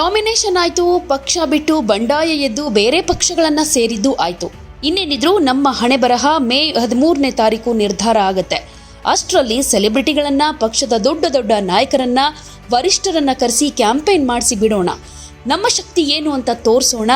Nomination ಆಯ್ತು, ಪಕ್ಷ ಬಿಟ್ಟು ಬಂಡಾಯ ಎದ್ದು ಬೇರೆ ಪಕ್ಷಗಳನ್ನ ಸೇರಿದ್ದು ಆಯ್ತು. ಇನ್ನೇನಿದ್ರು ನಮ್ಮ ಹಣೆ ಬರಹ ಮೇ ಹದಿಮೂರನೇ ತಾರೀಕು ನಿರ್ಧಾರ ಆಗತ್ತೆ. ಅಷ್ಟರಲ್ಲಿ ಸೆಲೆಬ್ರಿಟಿಗಳನ್ನ, ಪಕ್ಷದ ದೊಡ್ಡ ದೊಡ್ಡ ನಾಯಕರನ್ನ, ವರಿಷ್ಠರನ್ನ ಕರೆಸಿ ಕ್ಯಾಂಪೇನ್ ಮಾಡಿಸಿ ಬಿಡೋಣ. ನಮ್ಮ ಶಕ್ತಿ ಏನು ಅಂತ ತೋರಿಸೋಣ.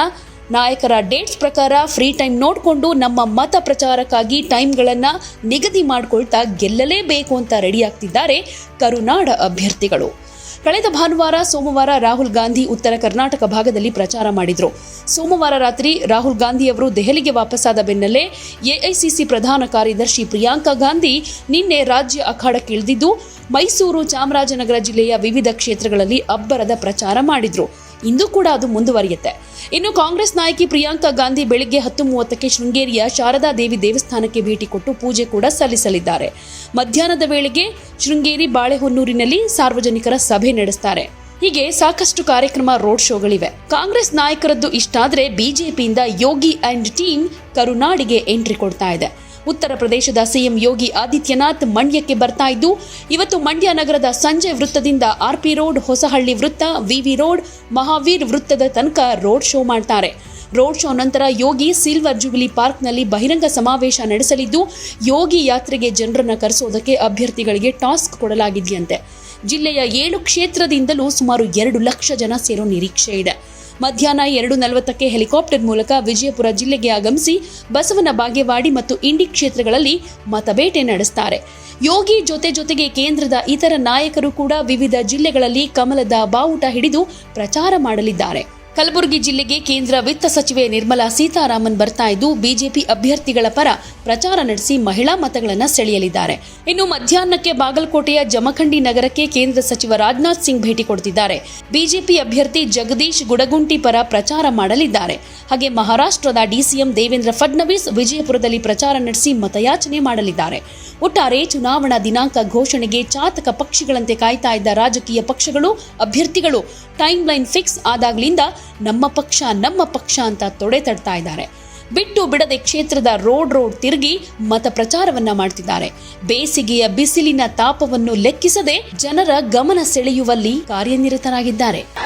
ನಾಯಕರ ಡೇಟ್ಸ್ ಪ್ರಕಾರ ಫ್ರೀ ಟೈಮ್ ನೋಡಿಕೊಂಡು ನಮ್ಮ ಮತ ಪ್ರಚಾರಕ್ಕಾಗಿ ಟೈಮ್ಗಳನ್ನು ನಿಗದಿ ಮಾಡಿಕೊಳ್ತಾ ಗೆಲ್ಲಲೇಬೇಕು ಅಂತ ರೆಡಿಯಾಗ್ತಿದ್ದಾರೆ ಕರುನಾಡ ಅಭ್ಯರ್ಥಿಗಳು. ಕಳೆದ ಭಾನುವಾರ ಸೋಮವಾರ ರಾಹುಲ್ ಗಾಂಧಿ ಉತ್ತರ ಕರ್ನಾಟಕ ಭಾಗದಲ್ಲಿ ಪ್ರಚಾರ ಮಾಡಿದ್ರು. ಸೋಮವಾರ ರಾತ್ರಿ ರಾಹುಲ್ ಗಾಂಧಿ ಅವರು ದೆಹಲಿಗೆ ವಾಪಸ್ಸಾದ ಬೆನ್ನಲ್ಲೇ ಎಐಸಿಸಿ ಪ್ರಧಾನ ಕಾರ್ಯದರ್ಶಿ ಪ್ರಿಯಾಂಕಾ ಗಾಂಧಿ ನಿನ್ನೆ ರಾಜ್ಯ ಅಖಾಡಕ್ಕಿಳಿದಿದ್ದು, ಮೈಸೂರು ಚಾಮರಾಜನಗರ ಜಿಲ್ಲೆಯ ವಿವಿಧ ಕ್ಷೇತ್ರಗಳಲ್ಲಿ ಅಬ್ಬರದ ಪ್ರಚಾರ ಮಾಡಿದ್ರು. ಇಂದು ಕೂಡ ಅದು ಮುಂದುವರಿಯುತ್ತೆ. ಇನ್ನು ಕಾಂಗ್ರೆಸ್ ನಾಯಕಿ ಪ್ರಿಯಾಂಕಾ ಗಾಂಧಿ ಬೆಳಿಗ್ಗೆ ಹತ್ತು ಮೂವತ್ತಕ್ಕೆ ಶೃಂಗೇರಿಯ ಶಾರದಾ ದೇವಿ ದೇವಸ್ಥಾನಕ್ಕೆ ಭೇಟಿ ಕೊಟ್ಟು ಪೂಜೆ ಕೂಡ ಸಲ್ಲಿಸಲಿದ್ದಾರೆ. ಮಧ್ಯಾಹ್ನದ ವೇಳೆಗೆ ಶೃಂಗೇರಿ ಬಾಳೆಹೊನ್ನೂರಿನಲ್ಲಿ ಸಾರ್ವಜನಿಕರ ಸಭೆ ನಡೆಸ್ತಾರೆ. ಹೀಗೆ ಸಾಕಷ್ಟು ಕಾರ್ಯಕ್ರಮ ರೋಡ್ ಶೋಗಳಿವೆ. ಕಾಂಗ್ರೆಸ್ ನಾಯಕರದ್ದು ಇಷ್ಟಾದ್ರೆ ಬಿಜೆಪಿಯಿಂದ ಯೋಗಿ ಅಂಡ್ ಟೀಮ್ ಕರುನಾಡಿಗೆ ಎಂಟ್ರಿ ಕೊಡ್ತಾ ಇದೆ. ಉತ್ತರ ಪ್ರದೇಶದ ಸಿಎಂ ಯೋಗಿ ಆದಿತ್ಯನಾಥ್ ಮಂಡ್ಯಕ್ಕೆ ಬರ್ತಾ ಇದ್ದು, ಇವತ್ತು ಮಂಡ್ಯ ನಗರದ ಸಂಜೆ ವೃತ್ತದಿಂದ ಆರ್ಪಿ ರೋಡ್, ಹೊಸಹಳ್ಳಿ ವೃತ್ತ, ವಿವಿ ರೋಡ್, ಮಹಾವೀರ್ ವೃತ್ತದ ತನಕ ರೋಡ್ ಶೋ ಮಾಡ್ತಾರೆ. ರೋಡ್ ಶೋ ನಂತರ ಯೋಗಿ ಸಿಲ್ವರ್ ಜುಬಿಲಿ ಪಾರ್ಕ್ನಲ್ಲಿ ಬಹಿರಂಗ ಸಮಾವೇಶ ನಡೆಸಲಿದ್ದು, ಯೋಗಿ ಯಾತ್ರೆಗೆ ಜನರನ್ನು ಕರೆಸೋದಕ್ಕೆ ಅಭ್ಯರ್ಥಿಗಳಿಗೆ ಟಾಸ್ಕ್ ಕೊಡಲಾಗಿದೆಯಂತೆ. ಜಿಲ್ಲೆಯ ಏಳು ಕ್ಷೇತ್ರದಿಂದಲೂ ಸುಮಾರು ಎರಡು ಲಕ್ಷ ಜನ ಸೇರೋ ನಿರೀಕ್ಷೆ ಇದೆ. ಮಧ್ಯಾಹ್ನ ಎರಡು ನಲವತ್ತಕ್ಕೆ ಹೆಲಿಕಾಪ್ಟರ್ ಮೂಲಕ ವಿಜಯಪುರ ಜಿಲ್ಲೆಗೆ ಆಗಮಿಸಿ ಬಸವನ ಬಾಗೇವಾಡಿ ಮತ್ತು ಇಂಡಿ ಕ್ಷೇತ್ರಗಳಲ್ಲಿ ಮತಬೇಟೆ ನಡೆಸ್ತಾರೆ. ಯೋಗಿ ಜೊತೆ ಜೊತೆಗೆ ಕೇಂದ್ರದ ಇತರ ನಾಯಕರು ಕೂಡ ವಿವಿಧ ಜಿಲ್ಲೆಗಳಲ್ಲಿ ಕಮಲದ ಬಾವುಟ ಹಿಡಿದು ಪ್ರಚಾರ ಮಾಡಲಿದ್ದಾರೆ. ಕಲಬುರಗಿ ಜಿಲ್ಲೆಗೆ ಕೇಂದ್ರ ವಿತ್ತ ಸಚಿವೆ ನಿರ್ಮಲಾ ಸೀತಾರಾಮನ್ ಬರ್ತಾ ಇದ್ದು, ಬಿಜೆಪಿ ಅಭ್ಯರ್ಥಿಗಳ ಪರ ಪ್ರಚಾರ ನಡೆಸಿ ಮಹಿಳಾ ಮತಗಳನ್ನು ಸೆಳೆಯಲಿದ್ದಾರೆ. ಇನ್ನು ಮಧ್ಯಾಹ್ನಕ್ಕೆ ಬಾಗಲಕೋಟೆಯ ಜಮಖಂಡಿ ನಗರಕ್ಕೆ ಕೇಂದ್ರ ಸಚಿವ ರಾಜನಾಥ್ ಸಿಂಗ್ ಭೇಟಿ ಕೊಡ್ತಿದ್ದಾರೆ. ಬಿಜೆಪಿ ಅಭ್ಯರ್ಥಿ ಜಗದೀಶ್ ಗುಡಗುಂಟಿ ಪರ ಪ್ರಚಾರ ಮಾಡಲಿದ್ದಾರೆ. ಹಾಗೆ ಮಹಾರಾಷ್ಟ್ರದ ಡಿಸಿಎಂ ದೇವೇಂದ್ರ ಫಡ್ನವೀಸ್ ವಿಜಯಪುರದಲ್ಲಿ ಪ್ರಚಾರ ನಡೆಸಿ ಮತಯಾಚನೆ ಮಾಡಲಿದ್ದಾರೆ. ಒಟ್ಟಾರೆ ಚುನಾವಣಾ ದಿನಾಂಕ ಘೋಷಣೆಗೆ ಚಾತಕ ಪಕ್ಷಿಗಳಂತೆ ಕಾಯ್ತಾ ಇದ್ದ ರಾಜಕೀಯ ಪಕ್ಷಗಳು, ಅಭ್ಯರ್ಥಿಗಳು ಟೈಮ್ ಲೈನ್ ಫಿಕ್ಸ್ ಆದಾಗ್ಲಿಂದ ನಮ್ಮ ಪಕ್ಷ ನಮ್ಮ ಪಕ್ಷ ಅಂತ ತೊಡೆ ತಡ್ತಾ ಇದ್ದಾರೆ. ಬಿಟ್ಟು ಬಿಡದೆ ಕ್ಷೇತ್ರದ ರೋಡ್ ರೋಡ್ ತಿರುಗಿ ಮತ ಪ್ರಚಾರವನ್ನ ಮಾಡ್ತಿದ್ದಾರೆ. ಬೇಸಿಗೆಯ ಬಿಸಿಲಿನ ತಾಪವನ್ನು ಲೆಕ್ಕಿಸದೆ ಜನರ ಗಮನ ಸೆಳೆಯುವಲ್ಲಿ ಕಾರ್ಯನಿರತರಾಗಿದ್ದಾರೆ.